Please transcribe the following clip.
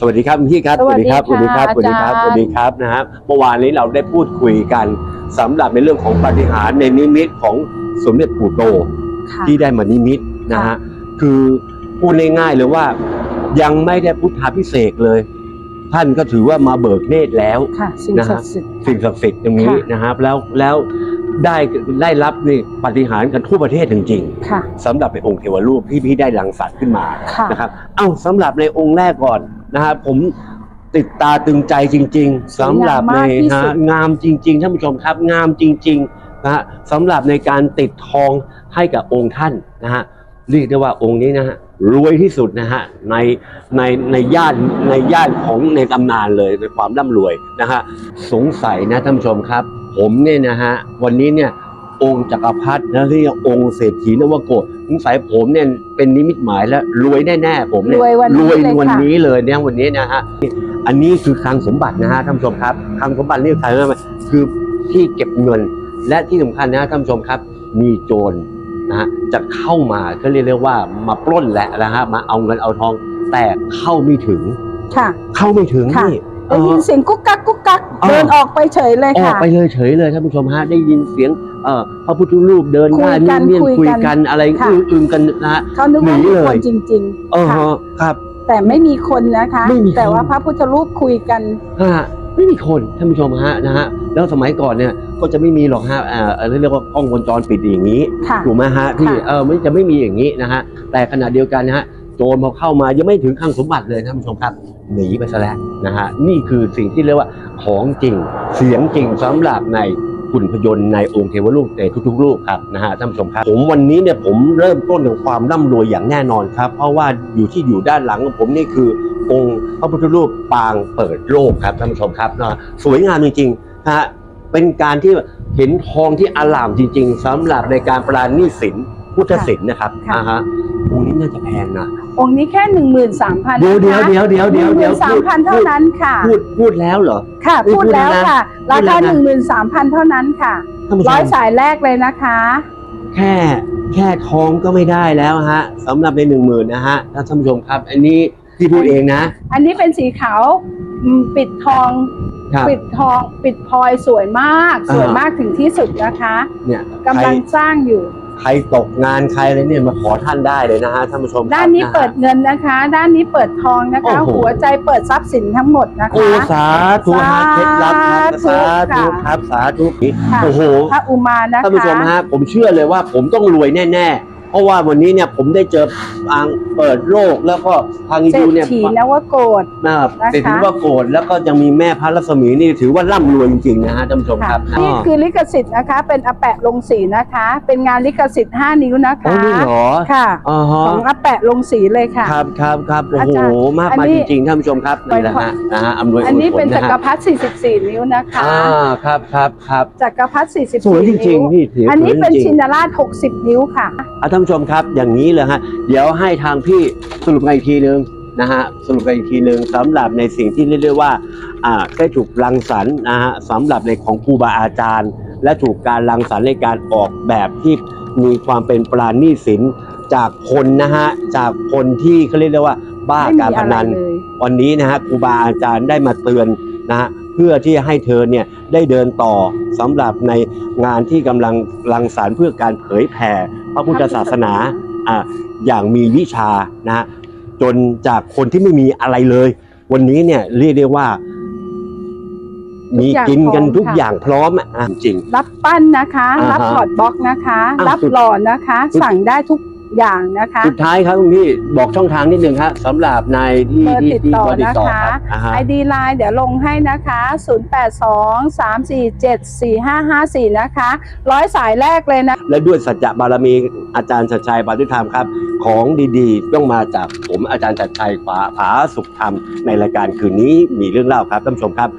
สวัสดีครับคุณพี่ครับสวัสดีสวัสดีครับค่ะสวัสดีครับอาจารย์สวัสดีครับนะฮะเมื่อวานนี้เราได้พูดคุยกันสำหรับในเรื่องของปาฏิหาริย์ในนิมิตของสมเด็จปู่โตค่ะที่ได้มานิมิตนะฮะคือพูดง่ายๆเลยว่ายังไม่ได้พุทธาพิเศษกเลย ท่านก็ถือว่ามาเบิกเนตรแล้วค่ะสิ่งนะฮะศักดิ์สิทธิ์สิ่งศักดิ์สิทธิ์อย่างนี้ค่ะนะครับแล้วแล้ว ได้ได้รับนี่ปาฏิหารย์กันทั่วประเทศจริงๆค่ะสำหรับในองค์เทวรูปที่พี่ได้รังสรรค์ขึ้นมาค่ะ นะครับเอ้าสำหรับในองค์แรกก่อนนะครับผมติดตาตึงใจจริง ๆสำหรับในสวยงามมากที่สุดฮะงามจริง ๆท่านผู้ชมครับงามจริงๆนะฮะสำหรับในการติดทองให้กับองค์ท่านนะฮะเรียกได้ว่าองค์นี้นะฮะรวยที่สุดนะฮะในในในย่านในย่านของในตำนานเลยในความร่ำรวยนะฮะสงสัยนะท่านผู้ชมครับ ผมเนี่ยนะฮะวันนี้เนี่ยองค์จักรพรรดิและเรียกองค์เศรษฐีนวโกศสงสัยผมเนี่ยเป็นนิมิตหมายแล้วรวยแน่ๆผมเนี่ยรวยวันนี้รวยเลยวันค่ะนี้เลยเนี่ยวันนี้นะฮะอันนี้คือคลังสมบัตินะฮะท่านผู้ชมครับคลังสมบัตินี่คืออะไรคือที่เก็บเงิน และที่สำคัญนะฮะท่านผู้ชมครับ มีโจรนะฮะจะเข้ามาเขาเรียกได้ว่ามาปล้นแหละนะฮะมาเอาเงินเอาทอง แต่เข้าไม่ถึง ค่ะ เข้าไม่ถึงค่ะ นี่เอ ได้ยิอนเสียงกุ๊กกักกุ๊กกักอ๋อเดินออกไปเฉยเลยออกค่ะไปเลยเฉยเลยท่านผู้ชมฮะได้ยินเสียงเอ่อพระพุทธรูปเดินหน้าคุยกันเนียนคุคุยยกันกันอะไรค่ะอึ้งอึงกันนะฮะเขานึกว่าหนีมีเลยคนจริงเออๆค่ะฮะครับ แต่ไม่มีคนนะคะไม่มีคนแต่ว่าพระพุทธรูปคุยกันฮะไม่มีคนท่านผู้ชมฮะนะฮะแล้วสมัยก่อนเนี่ยก็จะไม่มีหรอกฮะอ่าอะไรเรียกว่ากล้องวงจรปิดอย่างนี้ค่ะถูกไหมฮะพี่ค่ะเออไม่จะไม่มีอย่างนี้นะฮะแต่ขณะเดียวกันนะฮะ โจรพอเข้ามายังไม่ถึงคลังสมบัติเลยท่านผู้ชมครับ หนีไปซะแล้วนะฮะนี่คือสิ่งที่เรียกว่าของจริงเสียงจริงสำหรับในหุ่นพยนต์ในองค์เทวรูปในทุกๆรูปครับนะฮะท่านผู้ชมครับ ผมวันนี้เนี่ยผมเริ่มต้นของความร่ำรวยอย่างแน่นอนครับ เพราะว่าอยู่ที่อยู่ด้านหลังของผมนี่คือองค์พระพุทธรูปปางเปิดโลกครับท่านผู้ชมครับนะสวยงามจริงๆนะฮะเป็นการที่เห็นทองที่อลามจริง ๆสำหรับในการปราณีศิลป์พุทธศิลป์นะครับค่ะอ่าฮะองค์นี้น่าจะแพงนะ องค์นี้แค่หนึ่งหมื่นสามพันเดี๋ยวเดี๋ยวเดี๋ยวเดี๋ยวเดี๋ยวเดี๋ยวสามพันเท่านั้นค่ะ พูดพูดแล้วเหรอ ค่ะ พูพูดดแล้วแล้วนะค่ะพูราดแล้คาวนะหนึ่งหมื่นสามพันเท่านั้นค่ะท่านผู้ชร้อยมสายแรกเลยนะคะ แค่แค่ทองก็ไม่ได้แล้วฮะสำหรับในหนึ่งหมื่นนะฮะท่านผู้ชมครับ อันนี้ที่พูดเองนะ อันนี้เป็นสีขาวอืมปิดทองครับปิดทองปิดพลอยสวยมากอ่าสวยมากถึงที่สุดนะคะเนี่ยกำลังใครสร้างอยู่ ใครตกงานใครอะไรเนี่ยมาขอท่านได้เลยนะฮะท่านผู้ชมครับด้านนี้ะฮะ เปิดเงินนะคะ ด้านนี้เปิดทองนะคะ โอ้โห หัวใจเปิดทรัพย์สินทั้งหมดนะโอ้คะ สาธุฮะเคล็ดลับครับสาสาธุธุค่ะครับสาธุค่ะ โอ้โห พระอุมานะคะ ท่านผู้ชมฮะผมเชื่อเลยว่าผมต้องรวยแน่ ๆ เพราะว่าวันนี้เนี่ยผมได้เจอปางเปิดโลกแล้วก็ทางเศรยูษเนี่ยฐีนวโกศนะครับนะคะ เศรษฐีว่าโกรธแล้วก็ยังมีแม่พระรัศมีนี่ถือว่าร่ำรวยจริงๆนะฮะท่านผู้ชมครับนี่คือลิขสิทธิ์นะคะ เป็นอาแปะลงสีนะคะ เป็นงานลิขสิทธิ์ 5 นิ้วนะโอ้คะนี่เหรอค่ะอ๋อฮะของอาแปะลงสีเลยค่ะ ครับครับครับโอ้อาโหจารย์มากอันมายนี้จริงๆท่านผู้ชมครับนี่แหละฮะนะฮะอำนวยอันนี้ผลเป็นจันะกรฮะพรรดิ44 นิ้วนะคะอ่าครับครับครับจักรพรรดิ44สวยจริงๆนิ้วพี่ถืออันนี้เป็นสวยจริชิงนราช 60 นิ้วค่ะๆอะท่านผู้ชมครับ อย่างนี้เลยฮะเดี๋ยวให้ทางพี่สรุปกันอีกทีนึงนะฮะสรุปกันอีกทีนึงสำหรับในสิ่งที่เรียกได้ว่าอ่าได้ถูกรังสรรค์นะฮะสำหรับในของครูบาอาจารย์ และถูกการรังสรรค์ในการออกแบบที่มีความเป็นปราณีตศิลป์จากคนนะฮะจากคนที่เขาเรียกได้ว่าบ้าไม่มีการพอะไรนันเลยวันนี้นะฮะครูบาอาจารย์ได้มาเตือนนะฮะเพื่อที่ให้เธอเนี่ยได้เดินต่อสำหรับในงานที่กำลังรังสรรค์เพื่อการเผยแผ่ พระพุทธศาสนาอ่าอย่างมีวิชานะฮะจนจากคนที่ไม่มีอะไรเลย วันนี้เนี่ยเรียกได้ว่า มีกินกันทุกอย่างพร้อมอะอะจริง รับปั้นนะคะอ่าฮะรับถอดบล็อกนะคะอะรับสุดหล่อนะคะสุดสั่งได้ทุก อย่างนะคะ สุดท้ายครับคุณพี่บอกช่องทางนิดนึงครับสำหรับในที่เบอร์ที่ติดที่ต่อเบอร์ติดต่อนะคะครับอ่าฮะ ID Line เดี๋ยวลงให้นะคะ 082 347 4554 นะคะ ร้อยสายแรกเลยนะ และด้วยสัจจะบารมีอาจารย์ชัดชัยปาฏิธรรมครับ ของดีๆ ต้องมาจากผมอาจารย์ชัดชัยผาผาสุขธรรมในรายการคืนนี้มีเรื่องเล่าครับท่านผู้ชมครับ